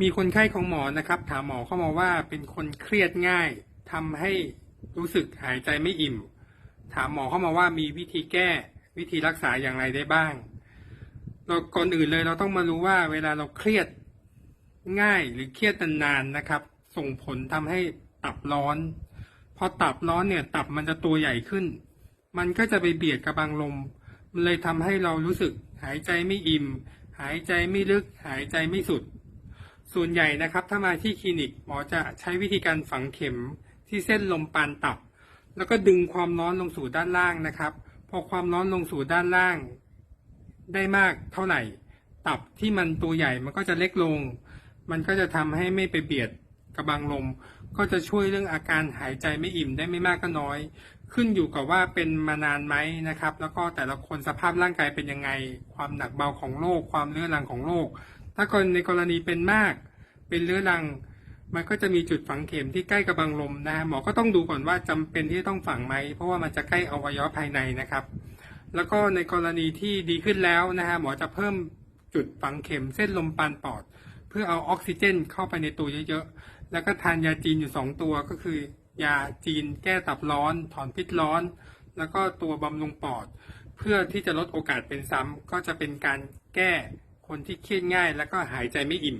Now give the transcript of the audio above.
มีคนไข้ของหมอนะครับ ถามหมอเข้ามาว่าเป็นคนเครียดง่ายทำให้รู้สึกหายใจไม่อิ่ม ถามหมอเข้ามาว่ามีวิธีแก้วิธีรักษาอย่างไรได้บ้าง เราก่อนอื่นเลยเราต้องมารู้ว่าเวลาเราเครียดง่ายหรือเครียดนานๆนะครับ ส่งผลทำให้ตับร้อน พอตับร้อนเนี่ยตับมันจะตัวใหญ่ขึ้น มันก็จะไปเบียดกระบังลม มันเลยทำให้เรารู้สึกหายใจไม่อิ่ม หายใจไม่ลึกหายใจไม่สุด ส่วนใหญ่นะครับ ถ้ามาที่คลินิกหมอจะใช้วิธีการฝังเข็มที่เส้นลมปานตับ แล้วก็ดึงความร้อนลงสู่ด้านล่างนะครับ พอความร้อนลงสู่ด้านล่าง ได้มากเท่าไหร่ ตับที่มันตัวใหญ่มันก็จะเล็กลง มันก็จะทำให้ไม่ไปเบียดกระบังลม ก็จะช่วยเรื่องอาการหายใจไม่อิ่มได้ไม่มากก็น้อย ขึ้นอยู่กับว่าเป็นมานานไหมนะครับ แล้วก็แต่ละคนสภาพร่างกายเป็นยังไง ความหนักเบาของโรคความเรื้อรังของโรค ถ้ากรณีในกรณีเป็นมาก เป็นเรื้อรัง มันก็จะมีจุดฝังเข็มที่ใกล้กระบังลมนะฮะหมอก็ต้องดูก่อนว่าจำเป็นที่ต้องฝังไหมเพราะว่ามันจะใกล้อวัยวะภายในนะครับ แล้วก็ในกรณีที่ดีขึ้นแล้วนะฮะหมอจะเพิ่มจุดฝังเข็มเส้นลมปานปอด เพื่อเอาออกซิเจนเข้าไปในตัวเยอะๆแล้วก็ทานยาจีนอยู่สองตัวก็คือยาจีนแก้ตับร้อน ถอนพิษร้อน แล้วก็ตัวบำรุงปอด เพื่อที่จะลดโอกาสเป็นซ้ำก็จะเป็นการแก้ คนที่เครียดง่ายแล้วก็หายใจไม่อิ่ม